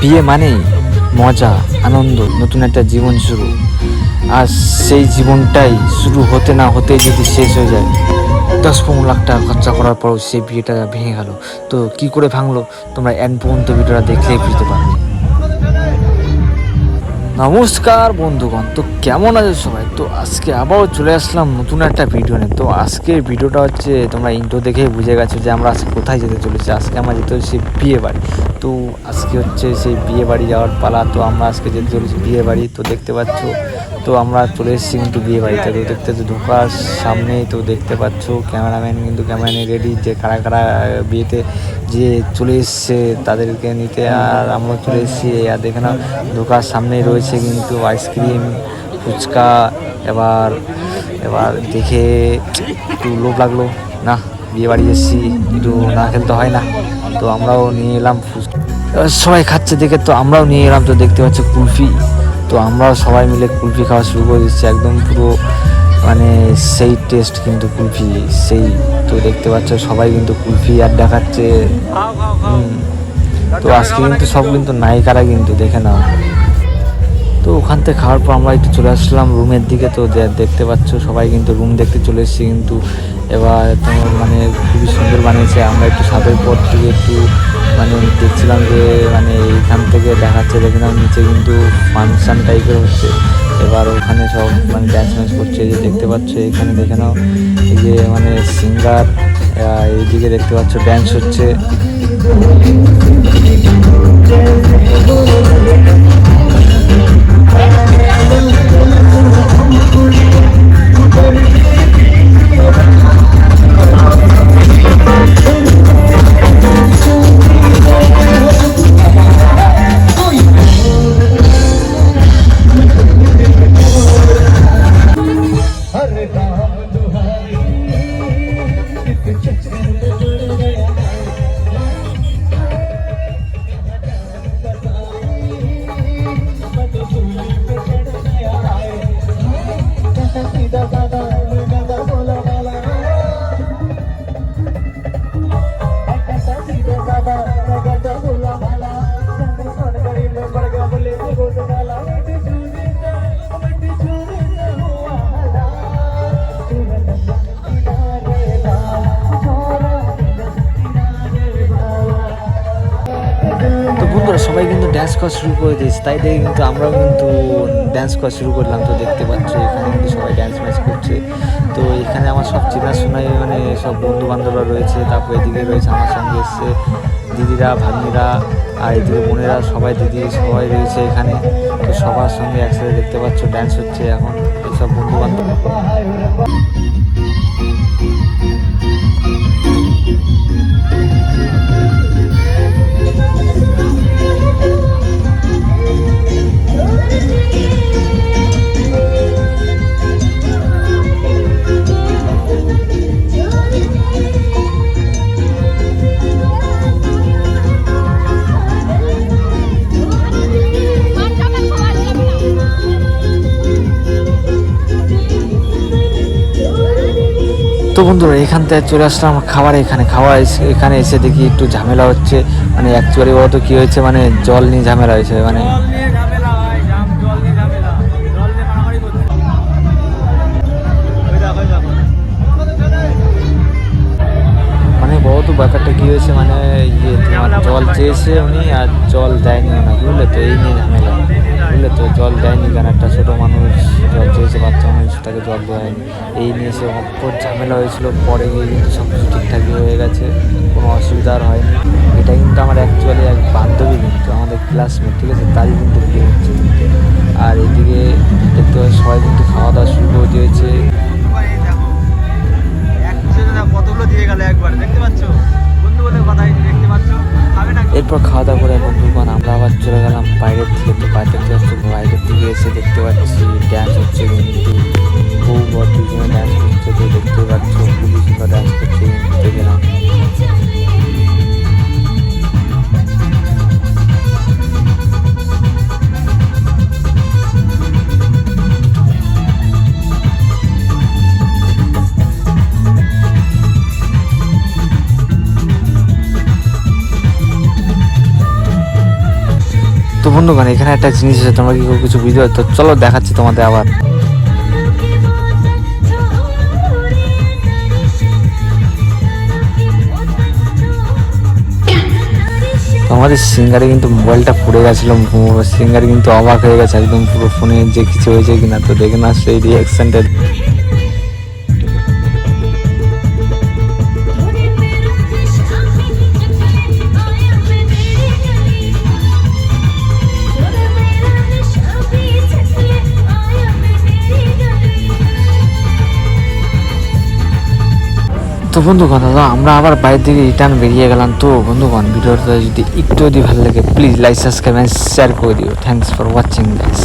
বিয়ে মানেই মজা, আনন্দ, নতুন একটা জীবন শুরু। আর সেই জীবনটাই শুরু হতে না হতেই যদি শেষ হয়ে যায়, দশ পনেরো লাখ টাকা খরচা করার পরও সেই বিয়েটা ভেঙে গেল। তো কি করে ভাঙলো? তোমরা এন পর্যন্ত ভিডিওটা দেখলেই বুঝতে পারবে। নমস্কার বন্ধুগণ, তো কেমন আছে সবাই? তো আজকে আবারও চলে আসলাম নতুন একটা ভিডিও নিয়ে। তো আজকে ভিডিওটা হচ্ছে, তোমরা ইন্টো দেখেই বুঝে গেছো যে আমরা আজকে কোথায় যেতে চলেছি। আজকে আমরা যেতে হচ্ছে বিয়ে বাড়ি তো আজকে হচ্ছে সেই বিয়ে বাড়ি যাওয়ার পালা, তো আমরা আজকে যেতে চলেছি বিয়ে বাড়ি তো দেখতে পাচ্ছ তো আমরা চলে এসেছি কিন্তু বিয়ে বাড়িতে। তো দেখতে তো ঢোকার সামনেই তো দেখতে পাচ্ছ ক্যামেরাম্যান কিন্তু ক্যামেরা নিয়ে রেডি যে কারা কারা বিয়েতে যে চলে এসছে তাদেরকে নিতে। আর আমরা চলে এসেছি। আর দেখে না ঢোকার সামনেই রয়েছে কিন্তু আইসক্রিম ফুচকা। এবার এবার দেখে একটু লোভ লাগল। না, বিয়ে বাড়ি এসেছি একটু না খেলতে হয় না। তো আমরাও নিয়ে এলাম ফুচকা সবাই খাচ্ছে দেখে তো আমরাও নিয়ে এলাম। তো দেখতে পাচ্ছ কুলফি। তো আমরা সবাই মিলে কুলফি খাওয়া শুরু করে দিচ্ছি। একদম পুরো মানে সেই টেস্ট কিন্তু কুলফি, সেই। তো দেখতে পাচ্ছ সবাই কিন্তু কুলফি আর দেখাচ্ছে। তো আজকে কিন্তু সব কিন্তু নায়িকারা কিন্তু দেখে নাও। তো ওখান থেকে খাওয়ার পর আমরা একটু চলে আসলাম রুমের দিকে। তো দেখতে পাচ্ছ সবাই কিন্তু রুম দেখতে চলে এসেছি কিন্তু এবার তোমার মানে খুবই সুন্দর বানিয়েছে। আমরা একটু সাদের পর থেকে একটু মানে দেখছিলাম যে মানে এইখান থেকে দেখাচ্ছে, দেখলাম নিচে কিন্তু ফাংশন টাইপের হচ্ছে। এবার ওখানে সব মানে ড্যান্স ম্যান্স করছে যে দেখতে পাচ্ছ, এখানে দেখে নাও, এই যে মানে সিঙ্গার এইদিকে দেখতে পাচ্ছ ড্যান্স হচ্ছে। তো সবাই কিন্তু ড্যান্স করা শুরু করে দিয়েছে, তাই দেখে কিন্তু আমরাও কিন্তু ড্যান্স করা শুরু করলাম। তো দেখতে পাচ্ছ, এখানে কিন্তু সবাই ড্যান্স ম্যাচ করছে। তো এখানে আমার সব চেনাশোনাই মানে সব বন্ধু বান্ধবরা রয়েছে, তারপর এদিকে রয়েছে আমার সঙ্গে এসছে দিদিরা, ভাগ্নিরা, আর এদিকে বোনেরা, সবাই দিদি, সবাই রয়েছে এখানে। তো সবার সঙ্গে একসাথে দেখতে পাচ্ছ ড্যান্স হচ্ছে এখন এইসব বন্ধু বান্ধব তো বন্ধুরা এখান থেকে চলে আসলাম খাবার এখানে। খাওয়া এসে- এখানে এসে দেখি একটু ঝামেলা হচ্ছে। মানে অ্যাকচুয়ালি বলতো কি হয়েছে মানে জল নিয়ে ঝামেলা হয়েছে মানে মানে বহুত ব্যাপারটা কি হয়েছে মানে ইয়ে জল চেয়েছে উনি আর জল দেয়নি না বুঝলে তো? এই নিয়ে ঝামেলা। বুঝলে তো জল দেয়নি একটা ছোটো মানুষ জল চেয়েছে বাচ্চা মানুষ তাকে জল দেয়নি এই নিয়ে সে অপর ঝামেলা হয়েছিল, পরে গিয়ে কিন্তু সব কিছু ঠিকঠাকই হয়ে গেছে, কোনো অসুবিধা আর হয়নি। এটা কিন্তু আমার অ্যাকচুয়ালি এক বান্ধবী কিন্তু, আমাদের ক্লাসমেট ঠিক আছে? তারই কিন্তু বিয়ে হচ্ছে। আর এদিকে দেখতে সবাই কিন্তু খাওয়া দাওয়া শুরু করে দিয়েছে। বাইরের থেকে এসে দেখতে পাচ্ছি ড্যান্স হচ্ছে কিন্তু বউ বর দুজনে ড্যান্স করছে, তো দেখতে পাচ্ছ পুলিশ ড্যান্স করছে, দেখে নাও। বন্ধুগণ এখানে একটা জিনিস আছে, তোমরা কি কিছু বুঝতে পারছ তো চলো দেখাচ্ছি তোমাদের আবার। আমাদের সিঙ্গারে কিন্তু মোবাইলটা পড়ে গেছিল সিঙ্গারে কিন্তু অবাক হয়ে গেছে, একদম পুরো ফোনে যে কিছু হয়েছে কিনা, তো দেখে না সেই রিয়াকশনটা তো বন্ধুগণ দাদা আমরা আবার বাইরের দিকে রিটার্ন বেরিয়ে গেলাম তো বন্ধুগণ, ভিডিওটা যদি একটু যদি ভালো লাগে প্লিজ লাইক সাবস্ক্রাইব শেয়ার করে দিও। Thanks for watching guys